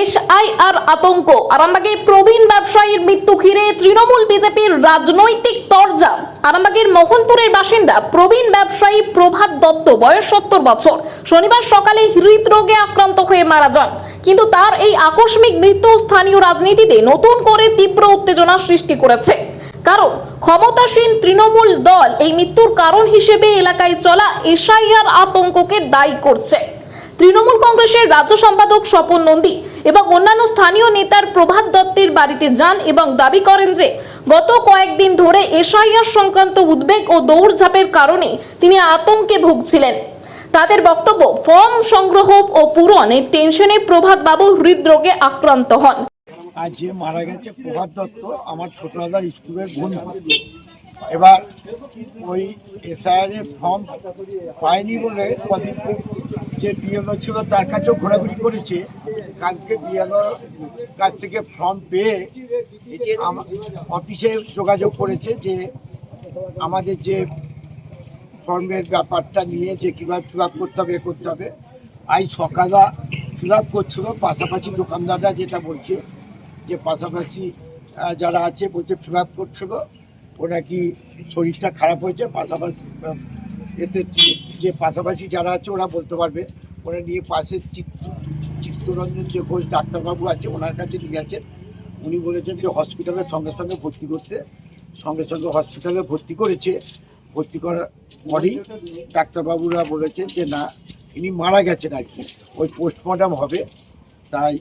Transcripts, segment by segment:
SIR আতঙ্ক। আরামবাগে প্রবীণ ব্যবসায়ীর মৃত্যু ঘিরে তৃণমূল বিজেপির রাজনৈতিক তরজা। আরামবাগের মোহনপুরের বাসিন্দা প্রবীণ ব্যবসায়ী প্রভাত দত্ত, বয়স সত্তর বছর। শনিবার সকালে হৃদরোগে আক্রান্ত হয়ে মারা যান। কিন্তু তার এই আকস্মিক মৃত্যু স্থানীয় রাজনীতিতে নতুন করে তীব্র উত্তেজনা সৃষ্টি করেছে। কারণ ক্ষমতাসীন তৃণমূল দল এই মৃত্যুর কারণ হিসেবে এলাকায় চলা এসআইআর আতঙ্ককে দায়ী করছে। তৃণমূল কংগ্রেসের রাজ্য সম্পাদক স্বপন নন্দী এবং অন্যান্য স্থানীয় নেতার প্রভাত দত্তের বাড়িতে যান এবং দাবি করেন যে, গত কয়েকদিন ধরে এসআইআর সংক্রান্ত উদ্বেগ ও দৌড়ঝাঁপের কারণে তিনি আতঙ্কে ভুগছিলেন। তাদের বক্তব্য, ফর্ম সংগ্রহ ও পূরণের টেনশনে প্রভাতবাবু হৃদরোগে আক্রান্ত হন। আর যে মারা গেছে প্রভাত দত্ত, আমার ছোট দাদার স্কুলের বন্ধু। এবার ওই এসআইআর ফর্ম পায়নি বলে কদিন যে বিএলও ছিল তার কাছেও ঘোরাঘুরি করেছে। কালকে বিএলও কাছ থেকে ফর্ম পেয়ে অফিসে যোগাযোগ করেছে যে আমাদের যে ফর্মের ব্যাপারটা নিয়ে যে কীভাবে ফিল করতে হবে করতে হবে। আজ সকালে ফিল আপ করছিল, পাশাপাশি দোকানদাররা যেটা বলছে যে পাশাপাশি যারা আছে বলছে ফিল আপ করছিল ও নাকি শরীরটা খারাপ হয়েছে? পাশাপাশি এতে যে- পাশাপাশি যারা আছে ওরা বলতে পারবে। ওরা নিয়ে পাশে চিত্ত চিত্তরঞ্জন যে ঘোষ ডাক্তারবাবু আছে ওনার কাছে নিয়ে গেছেন। উনি বলেছেন যে হসপিটালের সঙ্গে সঙ্গে ভর্তি করতে সঙ্গে সঙ্গে হসপিটালে ভর্তি করেছে। ভর্তি করার পরেই ডাক্তারবাবুরা বলেছেন যে না ইনি মারা গেছেন আর কি। ওই পোস্টমর্টম হবে। তাই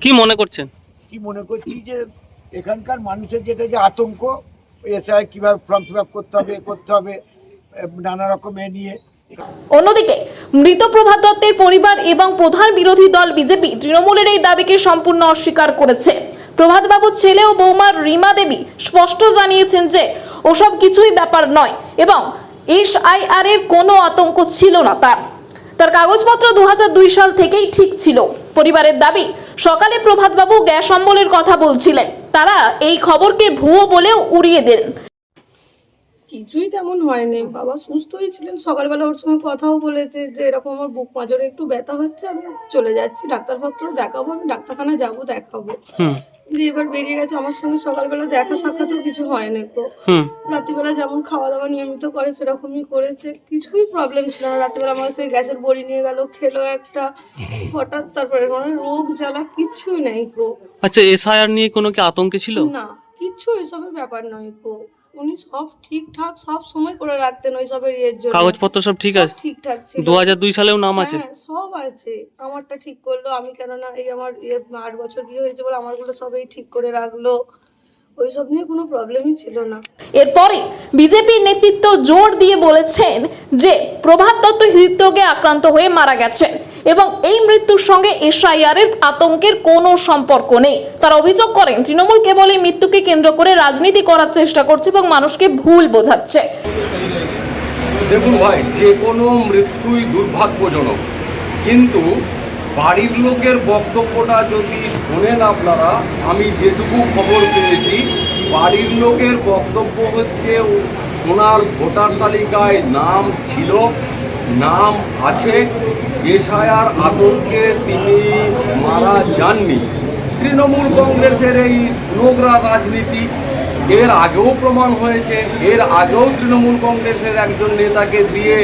কি মনে করছেন? কি মনে করছি যে এখানকার মানুষের যেটা যে আতঙ্ক এসআই কীভাবে ফর্ম ফিল আপ করতে হবে এ করতে হবে নানা রকম এ নিয়ে। অন্যদিকে, মৃত প্রভাত দত্তের পরিবার এবং প্রধান বিরোধী দল বিজেপি তৃণমূলের এই দাবিকে সম্পূর্ণ অস্বীকার করেছে। প্রভাতবাবুর ছেলে ও বৌমা রিমা দেবী স্পষ্ট জানিয়েছেন যে, ওসব কিছুই ব্যাপার নয় এবং এসআইআর এর কোনো আতঙ্ক ছিল না তার। তার কাগজপত্র দু হাজার দুই সাল থেকেই ঠিক ছিল। পরিবারের দাবি, সকালে প্রভাতবাবু গ্যাস অম্বলের কথা বলছিলেন। তারা এই খবরকে ভুয়ো বলেও উড়িয়ে দেন। কিছুই তেমন হয়নি। বাবা সুস্থই ছিলেন। সকালবেলা ওর সঙ্গে কথাও বলেছে যে এরকম আমার বুক মাজরে একটু ব্যথা হচ্ছে আমি চলে যাচ্ছি ডাক্তারপত্র দেখাবো আমি ডাক্তারখানা যাব দেখাবো। দিয়ে এবার বেরিয়ে গেছে। আমার সঙ্গে সকালবেলা দেখা সাক্ষাৎও কিছু হয়নি তো। রাত্রিবেলা যেমন খাওয়া দাওয়া নিয়মিত করে সেরকমই করেছে। কিছুই প্রবলেম ছিল না। রাত্রিবেলা আমার সেই গ্যাসের বড়ি নিয়ে গেল খেলো একটা। হঠাৎ তারপরে মানে রোগ জ্বালা কিছুই নেই গো। আচ্ছা এসআইআর নিয়ে কোনো কি আতঙ্কে ছিল? না কিচ্ছু এসবের ব্যাপার নয় গো। উনি সব ঠিকঠাক সব সময় করে রাখতেন ওইসবের ইয়ের জন্য। কাগজপত্র সব ঠিক আছে? ঠিকঠাক ছিল। দু হাজার দুই সালেও নাম আছে? হ্যাঁ সব আছে। আমারটা ঠিক করল। আমি কেননা এই আমার ইয়ে আট বছর বিয়ে হয়েছে বলে আমারগুলো সবই ঠিক করে রাখল। ওইসব নিয়ে কোনো প্রবলেমই ছিল না। এরপরে বিজেপির নেতৃত্ব জোর দিয়ে বলেছেন যে প্রভাত দত্ত হৃদরোগে আক্রান্ত হয়ে মারা গেছেন। এবং এই মৃত্যুর সঙ্গে এসআইআর এর আতঙ্কের কোনো সম্পর্ক নেই। তারা অভিযোগ করেন, তৃণমূল কেবল এই মৃত্যুকে কেন্দ্র করে রাজনীতি করার চেষ্টা করছে এবং মানুষকে ভুল বোঝাচ্ছে। দেখুন ভাই, যে কোনো মৃত্যুই দুর্ভাগ্যজনক। কিন্তু বাড়ির লোকের বক্তব্যটা যদি শোনেন আপনারা, আমি যেটুকু খবর পেয়েছি, বাড়ির লোকের বক্তব্য হচ্ছে, ওনার ভোটার তালিকায় নাম ছিল নাম আছে এশায়ার আতঙ্কে তিনি মারা যাননি। তৃণমূল কংগ্রেসের এই নোংরা রাজনীতি, এর আগেও প্রমাণ হয়েছে, এর আগেও তৃণমূল কংগ্রেসের একজন নেতাকে দিয়ে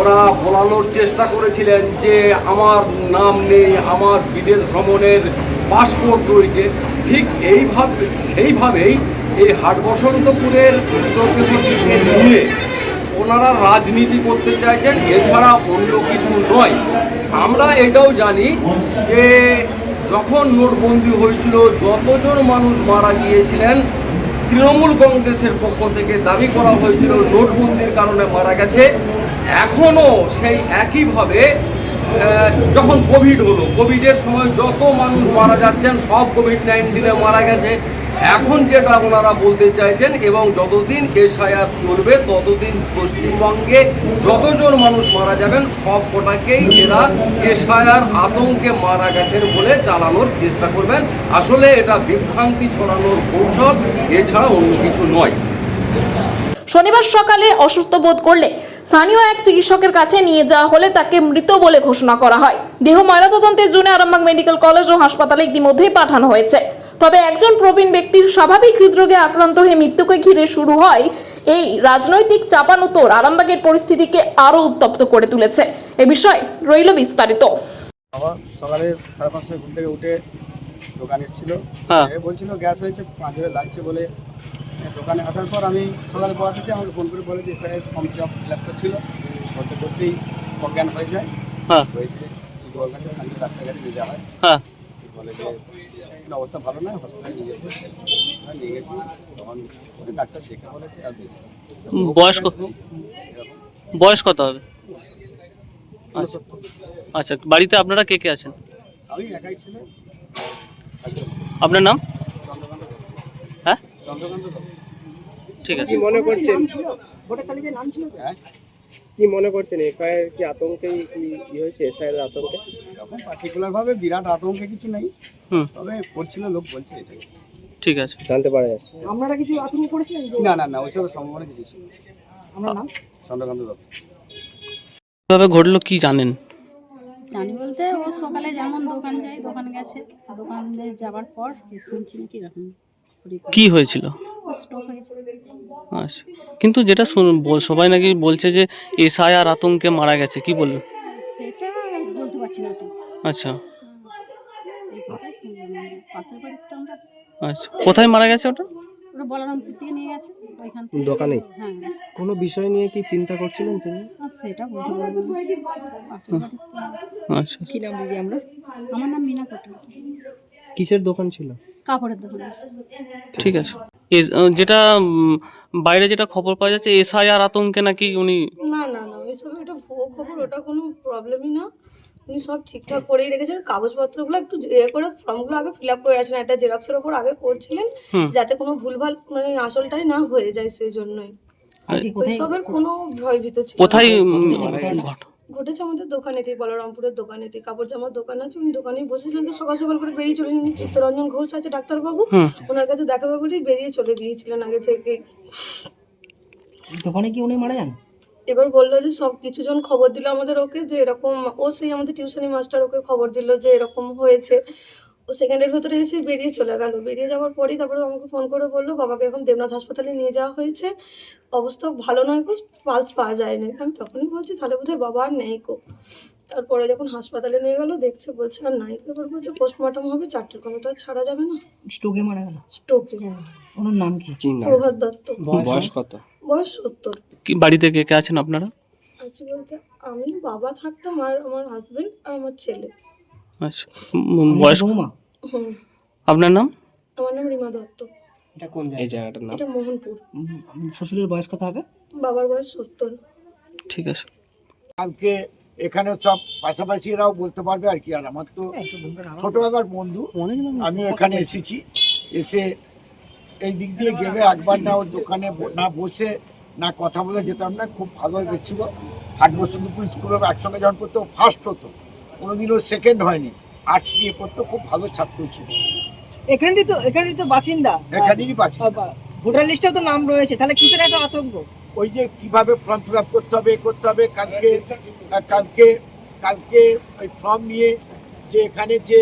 ওরা বলানোর চেষ্টা করেছিলেন যে, আমার নাম নেই, আমার বিদেশ ভ্রমণের পাসপোর্ট রয়েছে ঠিক এইভাবে, সেইভাবেই এই হাট বসন্তপুরের উত্তরপ্রদেশকে নিয়ে ওনারা রাজনীতি করতে চাইছেন, এছাড়া অন্য কিছু নয়। আমরা এটাও জানি যে যখন নোটবন্দি হয়েছিল, যতজন মানুষ মারা গিয়েছিলেন, তৃণমূল কংগ্রেসের পক্ষ থেকে দাবি করা হয়েছিল নোটবন্দির কারণে মারা গেছে। এখনও সেই একইভাবে যখন কোভিড হলো, কোভিডের সময় যত মানুষ মারা যাচ্ছেন, সব কোভিড নাইন্টিনে মারা গেছে। এখন যেটা ওনারা বলতে চাইছেন এবং যতদিন এসআইআর চলবে, ততদিন পশ্চিমবঙ্গে যতজন মানুষ মারা যাবেন, সব কটাকেই এরা এসআইআর আতঙ্কে মারা গেছেন বলে চালানোর চেষ্টা করবেন। আসলে এটা বিভ্রান্তি ছড়ানোর কৌশল, এছাড়া অন্য কিছু নয়। শনিবার সকালে অসুস্থ বোধ করলে স্থানীয় এক চিকিৎসকের কাছে নিয়ে যাওয়া হলে তাকে মৃত বলে ঘোষণা করা হয়। দেহ ময়নাতদন্তের জন্য আরামবাগ মেডিকেল কলেজ ও হাসপাতালে ইতিমধ্যেই পাঠানো হয়েছে। তবে একজন প্রবীণ ব্যক্তির স্বাভাবিক হৃদরোগে আক্রান্ত হয়ে মৃত্যুকে ঘিরে শুরু হয় এই রাজনৈতিক চাপানুতোর আরামবাগের পরিস্থিতিকে আরও উত্তপ্ত করে তুলেছে। এ বিষয়ে রইল বিস্তারিত। বাবা সকালে সাড়ে পাঁচটায় ঘুম থেকে উঠে দোকান এসেছিল। হ্যাঁ। বলছিল গ্যাস হয়েছে পাঁচজনে লাগছে বলে দোকানে আসার পর আমি সকালে পড়া থেকে আমাকে ফোন করে বলে যে sir form fill up fill up করছিল। করতে করতেই অজ্ঞান হয়ে যায়। হ্যাঁ। হয়েছে ঠিক বল কাছে আমি রাস্তাঘাটে নিয়ে যাওয়া হয়। হ্যাঁ। বলে যে "না, অবস্থা ভালো নয় হসপিটালে নিয়ে আমি নিয়ে গেছি তখন ওকে ডাক্তার দেখে বলেছে আর বেঁচে বয়স কত? বয়স কত হবে? ঊনসত্তর। আচ্ছা বাড়িতে আপনারা কে কে আছেন? আমি একাই ছেলে। একজন। আপনার নাম? হ্যাঁ? চন্দ্রকান্ত ঠিক আছে। মনে করছেন? হ্যাঁ? কি মনে করছেন? এফআইআর কি আতঙ্কেই কি হয়েছে? এসআইয়ের আতঙ্কে? এরকম পার্টিকুলার ভাবে বিরাট আতঙ্কে কিছু নেই। হুম। তবে করছিল লোক বলছে এটাই ঠিক আছে। জানতে পারা যাচ্ছে। আপনারা কিছু আতঙ্ক করেছিলেন না না না ওইসব সম্ভাবনা কিছু ছিল। আমার নাম? চন্দ্রকান্ত দত্ত। কীভাবে ঘটলো কি জানেন? জানি বলতে ও সকালে যেমন দোকান যায় দোকান গেছে। দোকানে যাওয়ার পর শুনছি নাকি এরকম কি হয়েছিল? স্ট্রোক হয়েছে আচ্ছা। কিন্তু যেটা শুন- সবাই নাকি বলছে যে এসআই আর আতঙ্কে মারা গেছে কি বলল? সেটা বলতে পারছি না তো। আচ্ছা। পাশের বাড়ির তো আমরা আচ্ছা। কোথায় মারা গেছে ওটা? ওরা বলরামপুর থেকে নিয়ে গেছে ওইখান দোকানে? হ্যাঁ। কোনো বিষয় নিয়ে কি চিন্তা করছিলেন তিনি? সেটা বলতে পারব আচ্ছা। কি নাম দিদি আমরা? আমার নাম মিনা পটেল কিসের দোকান ছিল? কাপড়ের দোকান আছে। ঠিক আছে। যেটা বাইরে যেটা খবর পাওয়া যাচ্ছে এসআই আর আতঙ্কে নাকি উনি না না না ওইসব এটা ভুয়ো খবর ওটা কোনো প্রবলেমই না। উনি সব ঠিকঠাক করেই রেখেছেন। কাগজপত্রগুলো একটু ইয়ে করে ফর্মগুলো আগে ফিল আপ করে রাখছেন একটা জেরক্সের ওপর আগে করছিলেন যাতে কোনো ভুলভাল মানে আসলটাই না হয়ে যায় সেই জন্যই। ওইসবের কোনো ভয়ভীত ছিল কোথায় ঘটেছে আমাদের দোকানেতে বলরামপুরের দোকানেতে কাপড় জামার দোকান আছে উনি দোকানে বসেছিলেন সকাল সকাল করে বেরিয়ে চলে গেলেন চিত্তরঞ্জন ঘোষ আছে ডাক্তারবাবু। ওনার কাছে দেখাবে বলেই বেরিয়ে চলে গিয়েছিলেন আগে থেকে। দোকানে কি উনি মারা যান? এবার বলল যে সব কিছু জন খবর দিল আমাদের ওকে যে এরকম ও সেই আমাদের টিউশনি মাস্টার ওকে খবর দিল যে এরকম হয়েছে। ও সেকেন্ডের ভেতরে এসে বেরিয়ে চলে গেল। বেরিয়ে যাওয়ার পরেই তারপরে আমাকে ফোন করে বলল বাবাকে এরকম দেবনাথ হাসপাতালে নিয়ে যাওয়া হয়েছে। অবস্থা ভালো নয় গো পালস পাওয়া যায়নি। আমি তখনই বলছি তাহলে বোধহয় বাবা আর নেই গো। তারপরে যখন হাসপাতালে নিয়ে গেল দেখছে বলছে আর নাই। এবার বলছে পোস্টমর্টম হবে চারটের কোনো তো আর ছাড়া যাবে না। স্টোকে মারা গেল? স্টোকে ওনার নাম কি? কি নাম? প্রভাত দত্ত। বয়স কত? বয়স সত্তর। কি বাড়িতে কে কে আছেন আপনারা? আছে বলতে আমি বাবা থাকতাম আর আমার হাজবেন্ড আর আমার ছেলে। আচ্ছা বয়স বৌমা আপনার নাম? আমার নাম রিমা দত্ত। এটা কোন জায়গা এই জায়গাটার নাম। এটা মোহনপুর। শ্বশুরের বয়স কত হবে? বাবার বয়স সত্তর। ঠিক আছে। কালকে এখানে সব পাশাপাশি এরাও বলতে পারবে আর কি আর আমার তো ছোটবেলার বন্ধু। আমি এখানে এসেছি। এসে এই দিক দিয়ে গেলে একবার না ওর দোকানে না বসে না কথা বলে যেতাম না খুব ভালো গেছিল। আট বছর দুপুর স্কুলে একসঙ্গে যখন পড়তো ফার্স্ট হতো। কোনোদিনও সেকেন্ড হয়নি। আর্টস নিয়ে পড়তো খুব ভালো ছাত্র ছিল। এখানেরই তো এখানেরই তো বাসিন্দা। এখানেরই বাঁচি ভোটার লিস্টেও তো নাম রয়েছে। তাহলে কিসের এত আতঙ্ক? ওই যে কীভাবে ফর্ম ফিল আপ করতে হবে এ করতে হবে কালকে কালকে কালকে ওই ফর্ম নিয়ে যে এখানে যে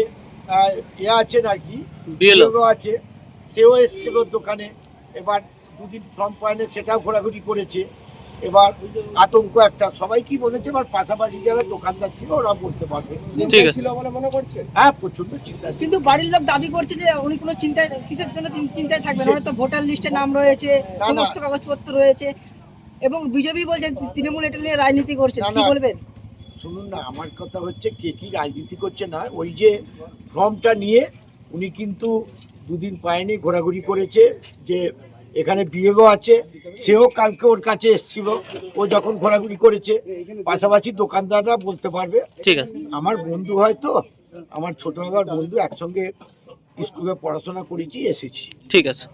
এ আছেন আর কি আছে সেও এসেছিল দোকানে। এবার দুদিন ফর্ম পায়নি সেটাও ঘোরাঘুরি করেছে। এবার আতঙ্ক একটা। সবাই কি বলেছে? এবার পাশাপাশি যারা দোকানদার ছিল ওরা বলতে পারবে। ঠিক আছে। ছিল বলে মনে করছেন হ্যাঁ প্রচণ্ড চিন্তা কিন্তু বাড়ির লোক দাবি করছে যে উনি কোনো চিন্তায় কিসের জন্য চিন- চিন্তায় থাকবেন? ওনার তো ভোটার লিস্টে নাম রয়েছে সমস্ত কাগজপত্র রয়েছে। এবং বিজেপি বলছে তৃণমূল এটা নিয়ে রাজনীতি করছে। কি না। বলবেন? শুনুন না আমার কথা হচ্ছে কে কি রাজনীতি করছে না ওই যে ফর্মটা নিয়ে উনি কিন্তু দুদিন পায়নি ঘোরাঘুরি করেছে যে এখানে বিয়েও আছে সেও কালকে ওর কাছে এসছিল ও যখন ঘোরাঘুরি করেছে পাশাপাশি দোকানদাররা বলতে পারবে। ঠিক আছে। আমার বন্ধু হয়তো আমার ছোট বাবার বন্ধু একসঙ্গে স্কুলে পড়াশোনা করেছি এসেছি। ঠিক আছে।